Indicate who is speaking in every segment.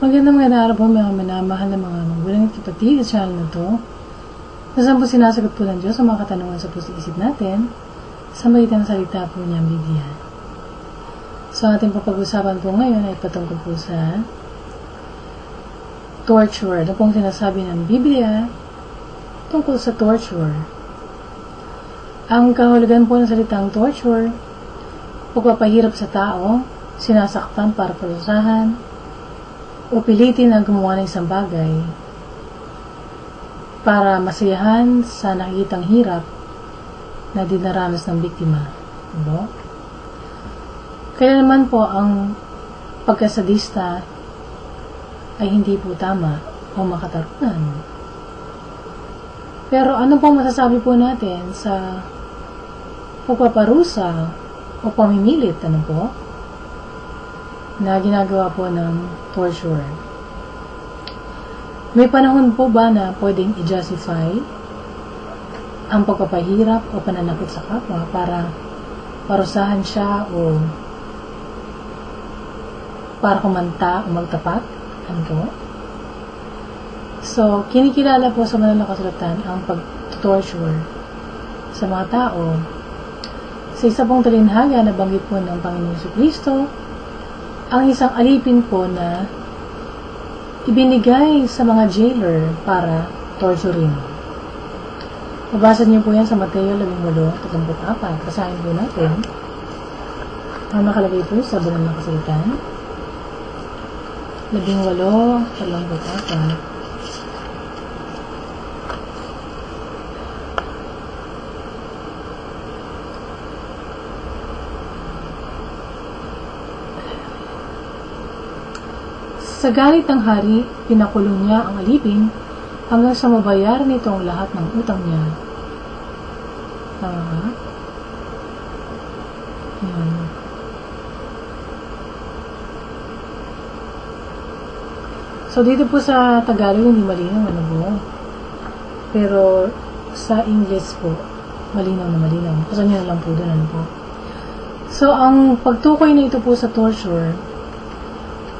Speaker 1: Magandang magandang araw po mga minamahal na mga magulang at kapatid sa channel na to. Nasaan po sinasagot po ng Diyos ang mga katanungan sa puso isip natin sa magitan ng salita po niya ang Biblia. So ating papag-usapan po ngayon ay patungkol po sa torture. Ano pong sinasabi ng Biblia tungkol sa torture? Ang kahulugan po ng salitang torture, pagpapahirap sa tao, sinasaktan para parusahan, o pilitin ang gumawa ng isang bagay para masiyahan sa nakikitang hirap na dinaranas ng biktima. Diba? Kaya naman po ang pagkasadista ay hindi po tama o makatarunan. Pero ano po masasabi po natin sa pagpaparusa o pamimilit, ano po? Na ginagawa po ng torture. May panahon po ba na pwedeng i-justify ang pagpapahirap o pananakit sa kapwa para parusahan siya o para kumanta o magtapat? Ano po? So, kinikilala po sa mga kasulatan ang pag-torture sa mga tao sa isa pong talinhaga na banggit po ng Panginoon Kristo ang isang alipin po na ibinigay sa mga jailer para torturin. Mabasa niyo po yan sa Mateo 18.34. Kasahin po natin. Ang nakalagay po sa bulan ng kasalitan. 18.34. Sa galit ng hari, pinakulong niya ang alipin hanggang sa mabayaran nito ang lahat ng utang niya. Tama ba? Yan. So, dito po sa Tagalog, hindi malinaw ano po. Pero, sa English po, malinaw na malinaw. Kasi nyo lang po doon ano po. So, ang pagtukoy na ito po sa torture,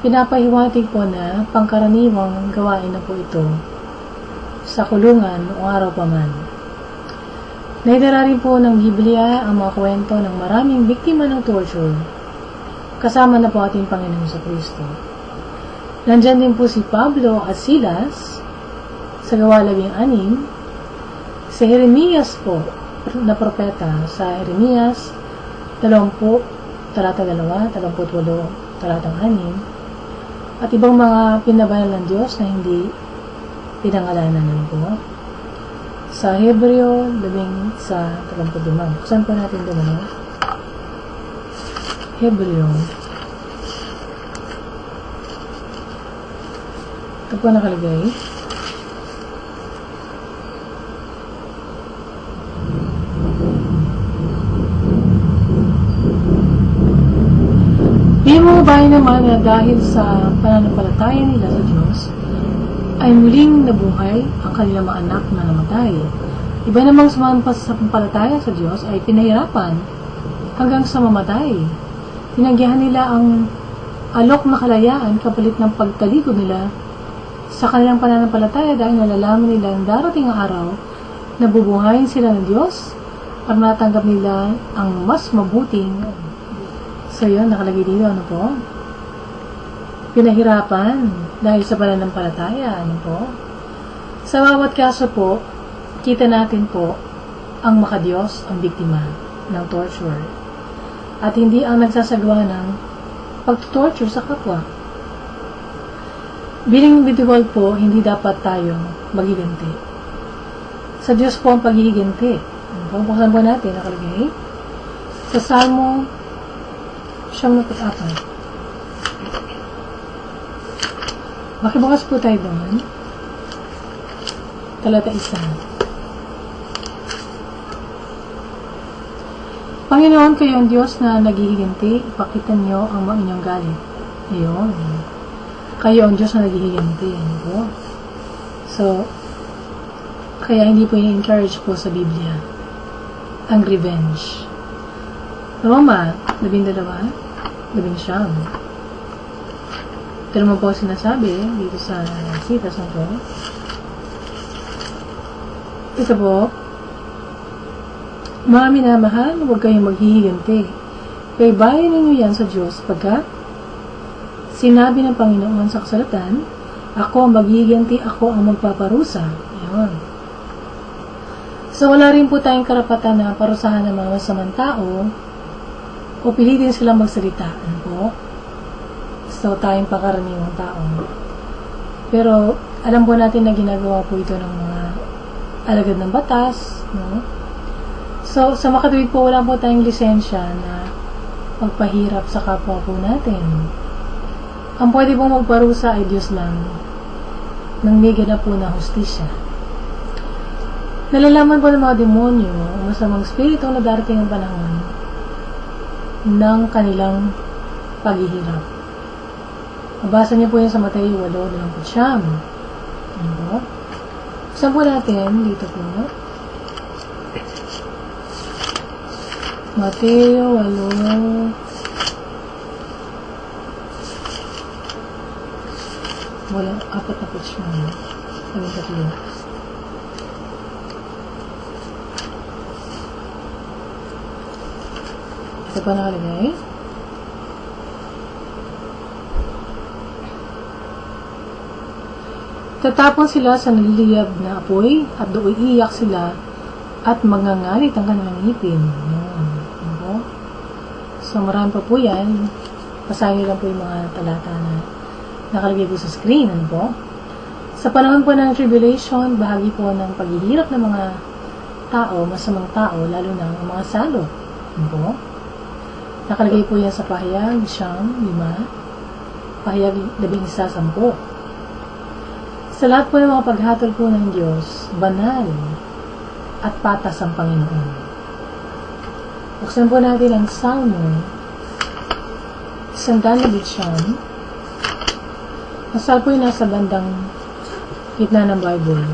Speaker 1: Pinapahiwatig po na pangkaraniwang gawain na po ito sa kulungan o araw pa man. Naidara rin po ng Biblia ang mga kwento ng maraming biktima ng torture kasama na po ating Panginoon sa Kristo. Nandyan din po si Pablo at Silas sa gawa labing anim, si Jeremias po na propeta sa Jeremias 20, talata 2, 28, talatang 6, at ibang mga pinabanal ng Diyos na hindi pinangalanan ng po. Sa Hebreo, labing sa 35. Buksan po natin doon, ano? Hebreo. Ito po nakalagay. Yung mga bayan naman na dahil sa pananampalataya nila sa Diyos, ay muling nabuhay ang kanilang mga anak na namatay. Iba namang sumampas sa pampalataya sa Diyos ay pinahirapan hanggang sa mamatay. Tinanggihan nila ang alok na kalayaan kapalit ng pagtalikod nila sa kanilang pananampalataya dahil nalalaman nila ang darating ang araw na bubuhayin sila ng Diyos para matanggap nila ang mas mabuting So, yun, nakalagay dito, ano po? pinahirapan dahil sa pananampalataya. Ano po? Sa bawat kaso po, kita natin po ang makadiyos ang biktima ng torture at hindi ang nagsasagawa ng pagtutorture sa kapwa. Bilang individual po, hindi dapat tayong magiganti. Sa Diyos po ang paghihiganti. Buksan po natin, nakalagay. Sa Salmo 104. Makibukas po tayo doon. Talata isa. Panginoon, kayo ang Diyos na naghihiganti, ipakita niyo ang mga inyong galit. Ayun. Kayo ang Diyos na naghihiganti. Ano po? So, kaya hindi po i-encourage po sa Biblia ang revenge. Roma, labing dalawa, labing siyam. Ito naman po sinasabi dito sa sitas na to. Ito po, mga minamahal, huwag kayong maghihiganti. Kaya bayan ninyo yan sa Diyos pagka sinabi ng Panginoon sa kasalatan, ako ang maghihiganti, ako ang magpaparusa. Ayan. So, wala rin po tayong karapatan na parusahan ng mga masamang tao o pilitin silang magsalita. So, tayong pakaraniwang tao. Pero, alam po natin na ginagawa po ito ng mga alagad ng batas, no? So, sa makatuwid po, wala po tayong lisensya na magpahirap sa kapwa po natin. Ang pwede pong magparusa ay Diyos lang nang may ganap po na hustisya. Nalalaman po ng mga demonyo o masamang spirito na darating ang panahon ng kanilang paghihirap. Mabasa niyo po yan sa Mateo 8.29. Ano po? Saan po natin? Dito po. Mateo 8. Wala, apat na page mo. Sabi tatlo. Ito pa nakalagay. Tatapon sila sa naliliyab na apoy at doon iiyak sila at magangalit ang kanilang ngipin. Yan. Ano? So, marami pa po yan. Basahin lang po yung mga talata na nakalagay po sa screen. Ano po? Sa panahon po ng tribulation, bahagi po ng paghihirap ng mga tao, masamang tao, lalo na ang mga salot. Ano po? Nakalagay po yan sa pahayag, siyam, lima, pahayag, labing isa, sampo. Sa lahat po ng mga paghatol po ng Diyos, banal at patas ang Panginoon. Buksan po natin ang Salmo, isang dalabit siyam, Masal po yung nasa bandang gitna ng Bible.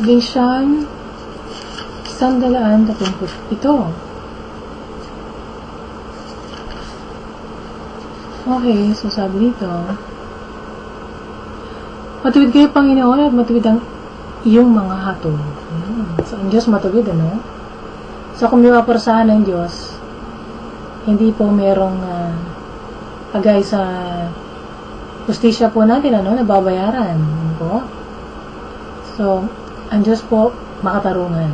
Speaker 1: Ibig siyang sandalaan tapumput ito. Okay, so sabi dito, Matuwid kayo, Panginoon, at matuwid ang iyong mga hatol. So, ang Diyos matuwid, ano? So, kung may maparusahan ng Diyos, hindi po merong uh, agay sa justisya po natin, ano, nababayaran. Ano po? So, ang Diyos po, makatarungan.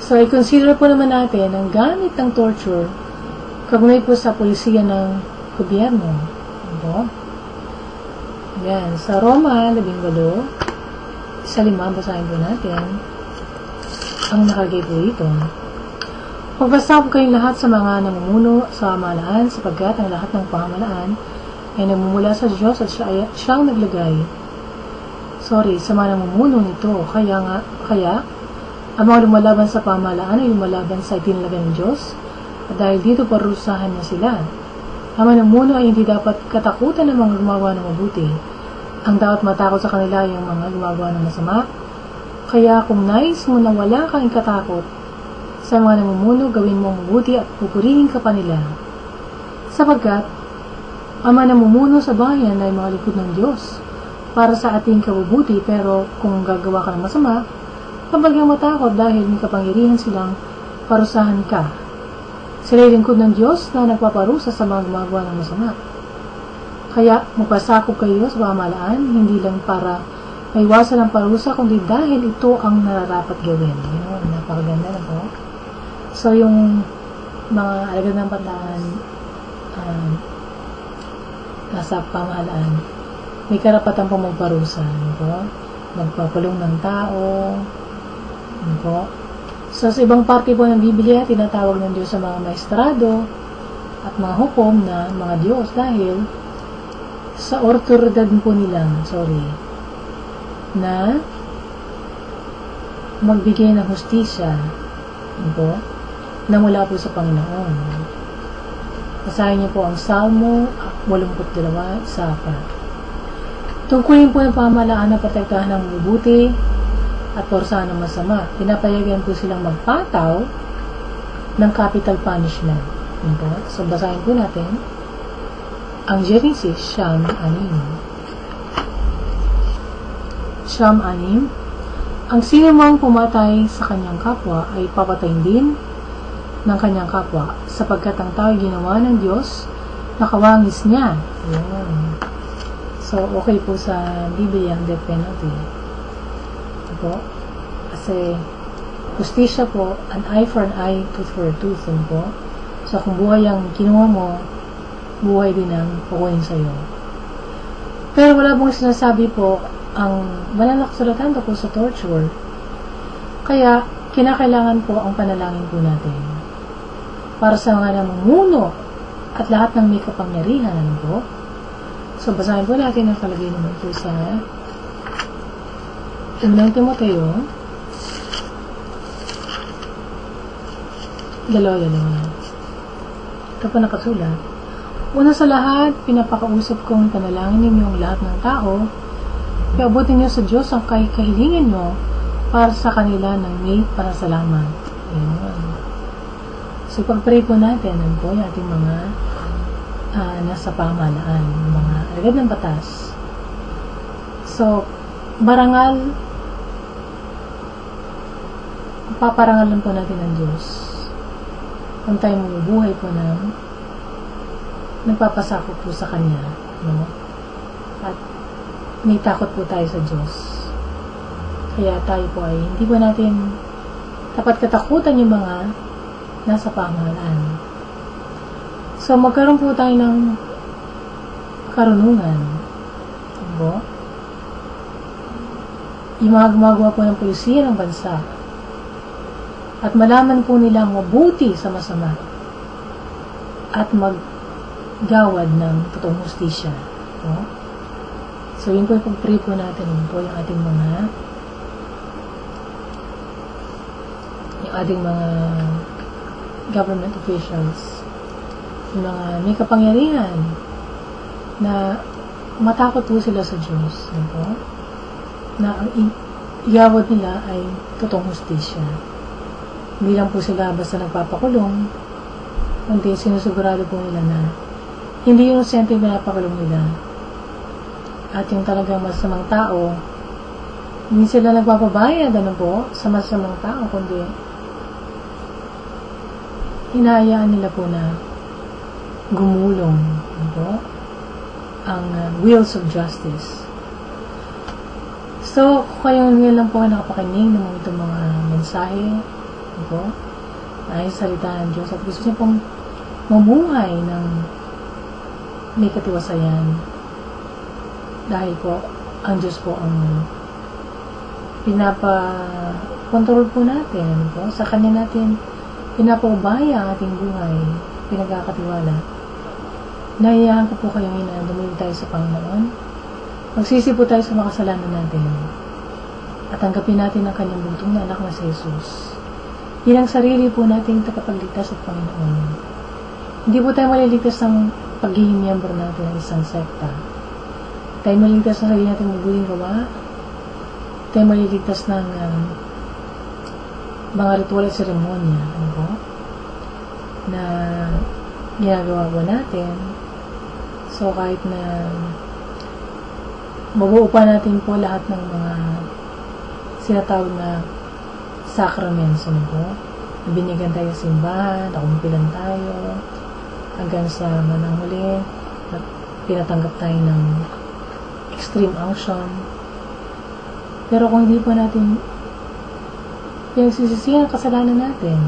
Speaker 1: So, i-consider po naman natin ang gamit ng torture kagunay po sa polisiya ng gobyerno. Ano po? Yan. Sa Roma, 18, sa lima, basahin po natin ang nakalagay po dito. Pagbasa po kayong lahat sa mga namumuno sa pamahalaan sapagkat ang lahat ng pamahalaan ay namumula sa Diyos at siya ay, siyang naglagay. Sorry, sa mga namumuno nito. Kaya nga, kaya, ang mga lumalaban sa pamahalaan ay lumalaban sa itinalaga ng Diyos at dahil dito parusahan na sila. Ang namumuno ay hindi dapat katakutan ng mga gumagawa ng mabuti. Ang dapat matakot sa kanila yung mga gumagawa ng masama. Kaya kung nais mo na wala kang katakot sa mga namumuno, gawin mo mabuti at pupurihin ka pa nila. Sapagkat, ang mga namumuno sa bayan ay mga likod ng Diyos para sa ating kabubuti pero kung gagawa ka ng masama, kapag matakot dahil may kapangyarihan silang parusahan ka. Sila lingkod ng Diyos na nagpaparusa sa mga gumagawa ng masama. Kaya magpasakop kayo sa pamalaan, hindi lang para maiwasan ang parusa, kundi dahil ito ang nararapat gawin. Yun, napakaganda na po. So, yung mga alagad ng pandaan, um, nasa pamahalaan, may karapatan po magparusa. Ano po? Magpapulong ng tao. Ano po? So, sa ibang parte po ng Biblia, tinatawag ng Diyos sa mga maestrado at mga hukom na mga Diyos dahil sa otoridad po nila, sorry, na magbigay ng hustisya po, na mula po sa Panginoon. Basahin niyo po ang Salmo 82, isa pa. Tungkulin po ng pamalaan na protektahan ng mabubuti at porsahan ng masama. Pinapayagan po silang magpataw ng capital punishment. Yun po. So, basahin po natin Ang Genesis, siyam, anim. Siyam, anim. Ang sino mang pumatay sa kanyang kapwa ay papatayin din ng kanyang kapwa sapagkat ang tao ginawa ng Diyos nakawangis niya. Ayan. So, okay po sa Biblia ang death penalty. Po. Kasi, justisya po, an eye for an eye, tooth for a tooth. Ano po. So, kung buhay ang kinuha mo, buhay din ang kukunin sa'yo. Pero wala pong sinasabi po ang malalaksulatan po sa torture. Kaya, kinakailangan po ang panalangin po natin. Para sa mga namumuno at lahat ng may kapangyarihan, po? So, basahin po natin ang kalagay naman po sa Unang Timoteo dalawa dalawa ito po nakasulat. Una sa lahat pinapakausap kong panalangin ninyo ang lahat ng tao. Kaya abutin niyo sa Diyos ang kahihilingin nyo para sa kanila ng may parasalamat Ayan. so pag-pray po natin ano po yung ating mga uh, nasa pamahalaan, mga alagad ng batas. So, barangal, paparangalan po natin ng Diyos. Kung tayo mabubuhay po ng nagpapasakot po sa Kanya. No? At may takot po tayo sa Diyos. Kaya tayo po ay hindi po natin dapat katakutan yung mga nasa pamahalaan. So, magkaroon po tayo ng karunungan. Diba? Yung mga gumagawa po ng polisiya ng bansa. At malaman po nila mabuti sa masama. At maggawad ng totoong hustisya. No? So, yun po yung pag-pray po natin. Yun po yung ating mga yung ating mga government officials yung mga may kapangyarihan na matakot po sila sa Diyos. Diba? Na ang iyawad nila ay totoong hustisya. Hindi lang po sila basta nagpapakulong, kundi sinusigurado po nila na hindi yung sente na napakulong nila. At yung talagang masamang tao, hindi sila nagpapabayad, ano po, sa masamang tao, kundi hinahayaan nila po na gumulong ano, ang uh, wheels of justice. So, kung kayo ngayon lang po nakapakinig ng mga itong mga mensahe, ano, ay salita ng Diyos at gusto niyo pong mamuhay ng may katiwasayan dahil po ang Diyos po ang pinapa-control po natin ano po, sa Kanya natin pinapaubaya ang ating buhay pinagkakatiwala Nahiyahan ko po kayo ngayon na dumili tayo sa Panginoon. Magsisi po tayo sa makasalanan natin. At tanggapin natin ang kanyang bugtong na anak na si Jesus. Bilang sarili po nating tagapagligtas at Panginoon. Hindi po tayo maliligtas ng pagiging miyembro natin ng isang sekta. Tayo maliligtas sa sarili natin mabuting gawa. Tayo maliligtas ng um, mga ritual at seremonya. Ano po? Na ginagawa po natin So, kahit na mabuo pa natin po lahat ng mga sinatawag na sacraments, ano po? Binigyan tayo simbahan, nakumpilan tayo, hanggang sa manang huli, at pinatanggap tayo ng extreme unction. Pero kung hindi po natin pinagsisisihan ang kasalanan natin,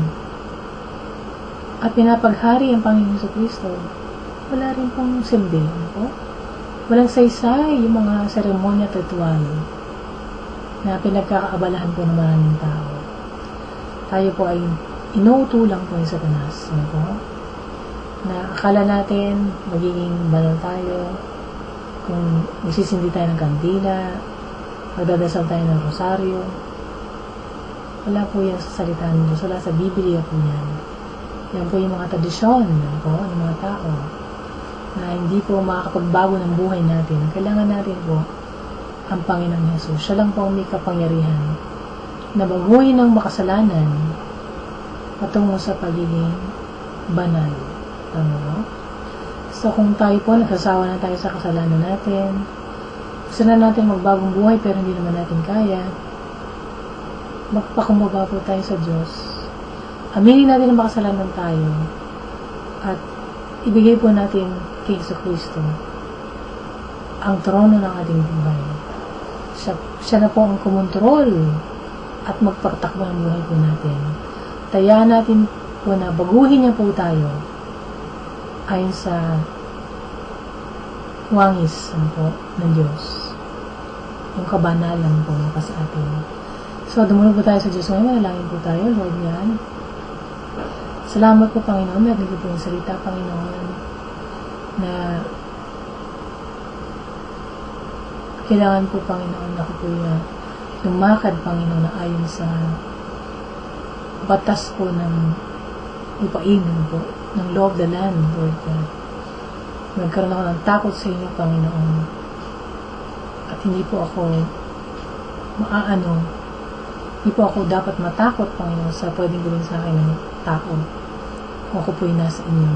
Speaker 1: at pinapaghari ang Panginoon sa Kristo, wala rin pong silbi. Po? Walang saysay yung mga seremonya at ritual na pinagkakaabalahan po ng maraming tao. Tayo po ay inuuto lang po yung satanas. Ano po? Na akala natin magiging banal tayo kung magsisindi tayo ng kandila, magdadasal tayo ng rosaryo. Wala po yan sa salita ng Diyos. Wala sa Biblia po yan. Yan po yung mga tradisyon ano po, ng mga tao na hindi po makakapagbago ng buhay natin. Kailangan natin po ang Panginoong Yesus. Siya lang po ang may kapangyarihan na baguhin ng makasalanan patungo sa pagiging banal. Tama ba? So kung tayo po, nagsasawa na tayo sa kasalanan natin, gusto na natin magbagong buhay pero hindi naman natin kaya, magpakumbaba po tayo sa Diyos. Aminin natin na makasalanan tayo at ibigay po natin kay Yesu Kristo ang trono ng ating buhay. Siya, siya na po ang kumontrol at magpatakbo ng buhay po natin. Tayaan natin po na baguhin niya po tayo ayon sa wangis ano po, ng Diyos. Yung kabanalan po na sa atin. So, dumulog po tayo sa Diyos ngayon. Manalangin po tayo, Lord yan. Salamat po, Panginoon. Narinig po yung salita, Panginoon, na kailangan po, Panginoon, ako po yung lumakad, Panginoon, na ayon sa batas po ng ipainom po, ng of the land, Lord God. Nagkaroon ako ng takot sa inyo, Panginoon. At hindi po ako maaano, hindi po ako dapat matakot, Panginoon, sa pwedeng gawin sa akin ng tao. Kung ako po yung nasa inyo.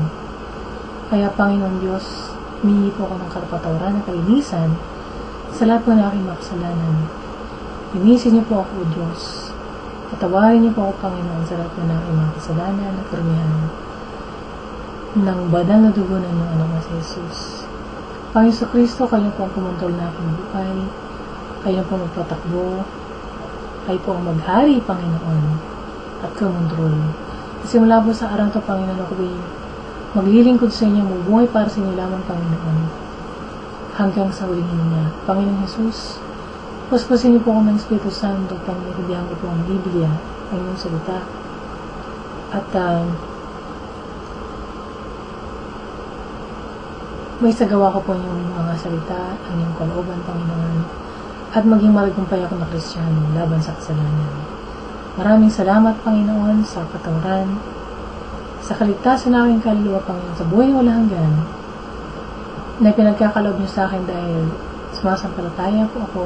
Speaker 1: Kaya, Panginoon Diyos, humingi po ako ng karapatawaran ng kalinisan sa lahat po ng aking makasalanan. Linisin niyo po ako, Diyos. Patawarin niyo po ako, Panginoon, sa lahat po ng mga kasalanan at karamihan ng badang na dugo ng inyong anak na si Jesus. Panginoon sa Kristo, kayo po ang kumantol na aking buhay. Kayo po magpatakbo. Kayo po ang maghari, Panginoon, at kumontrol. Kasi mula po sa araw to, Panginoon, ako ay maglilingkod sa inyo, mabuhay para sa inyo lamang, Panginoon, hanggang sa huling niya. Panginoon Jesus, paspasin niyo po ako ng Espiritu Santo, Panginoon, ko po ang Biblia, ang inyong salita. At, uh, may sagawa ko po yung mga salita, ang iyong kalooban, Panginoon, at maging malagkumpay ako na Kristiyano laban sa kasalanan. Maraming salamat, Panginoon, sa katawaran, sa kaligtasan ng aking kaluluwa, Panginoon, sa buhay wala hanggan, na pinagkakaloob niyo sa akin dahil sumasampalataya po ako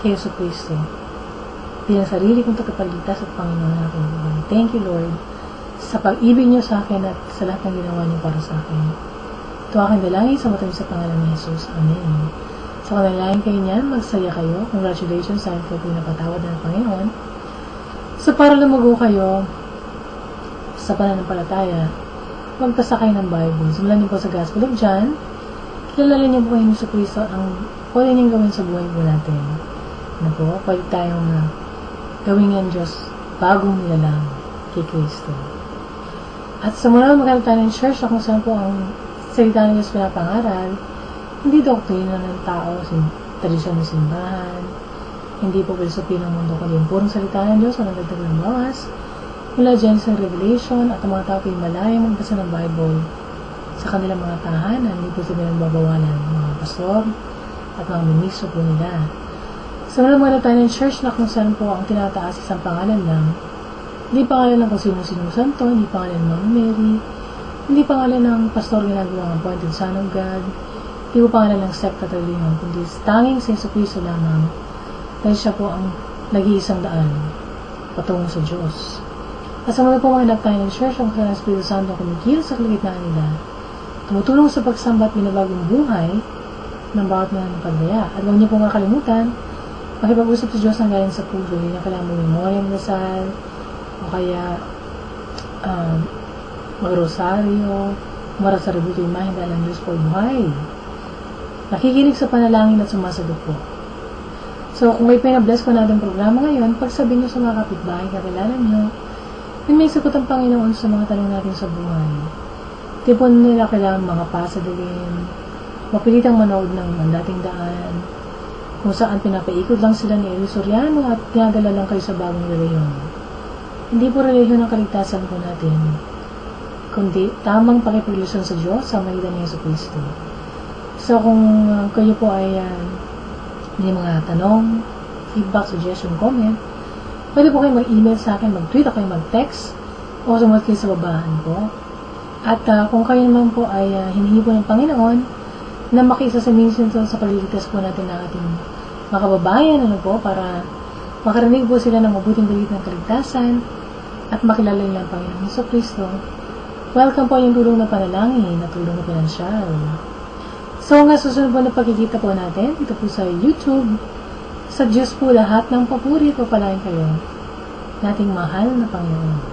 Speaker 1: kay Yesu Cristo bilang sarili kong tagapagligtas at Panginoon ng aking buhay. Thank you, Lord, sa pag-ibig niyo sa akin at sa lahat ng ginawa niyo para sa akin. Ito aking dalangin sa matabi sa pangalan ni Jesus. Amen. Sa kanalangin kayo niyan, magsaya kayo. Congratulations sa inyo po napatawad ng Panginoon. So, para lumago kayo sa pananampalataya, magpasa kayo ng Bible. Simulan niyo po sa Gospel of John. Kilala niyo po kayo ni Kristo ang pwede niyong gawin sa buhay po natin. Pwede tayong uh, gawin yan Diyos bagong nilalang kay Kristo. At sa muna magkaroon tayo ng church na kung saan po ang salita ng Diyos pinapangaral, hindi doktrina ng tao, tradisyon ng simbahan, hindi po filosofi ng mundo kundi yung purong salita ng Diyos, walang dagdag ng bawas, mula Genesis Revelation, at ang mga tao ay malayang magbasa ng Bible sa kanilang mga tahanan, hindi po sila babawalan ng mga pastor at mga ministro po nila. Sa so, mga tayo ng church na kung saan po ang tinataas isang pangalan lang, hindi pangalan ng kung sino-sino santo, hindi pangalan ng Mary, hindi pangalan ng pastor ginagawa ang appointed son of God. Hindi po pangalan ng at religion, kundi tanging sa Yesu lamang dahil siya po ang nag-iisang daan patungo sa Diyos. At sa mga po mga tayo ng church, ang kasalanan ng Espiritu Santo kumikil sa kalagitnaan nila, tumutulong sa pagsamba at binabagong buhay ng bawat mga napadaya. At huwag niyo po makalimutan, makipag-usap sa Diyos ang galing sa puso. Hindi na kailangan mo memorya ng dasal, o kaya um, magrosaryo, umarap sa rebuto imahin dahil ang Diyos po buhay. Nakikinig sa panalangin at sumasagot po. So, kung may pinabless ko natin programa ngayon, pagsabihin nyo sa mga kapitbahay, kakilala nyo, yun may sagot ang Panginoon sa mga tanong natin sa buhay. Di po nila kailangan mga pasadalin, mapilitang manood ng dating daan, kung saan pinapaikot lang sila ni Eli Soriano at tinadala lang kayo sa bagong reliyon. Hindi po reliyon ang kaligtasan po natin kundi tamang pakipaglusyon sa Diyos sa magitan ni Yesu Kristo. So, kung uh, kayo po ay uh, may mga tanong, feedback, suggestion, comment, pwede po kayo mag-email sa akin, mag-tweet o mag-text, o sumunod kayo sa babaan po. At uh, kung kayo naman po ay uh, hinihingi po ng Panginoon na makisa sa sa paliligtas po natin ng ating mga kababayan, ano po, para makarinig po sila ng mabuting balita ng kaligtasan at makilala nila ang Panginoon Heso Kristo Welcome po yung tulong na panalangin, na tulong na pinansyal. So, nga susunod po na pagkikita po natin, ito po sa YouTube. Sa Diyos po lahat ng papuri po palain kayo. Nating mahal na Panginoon.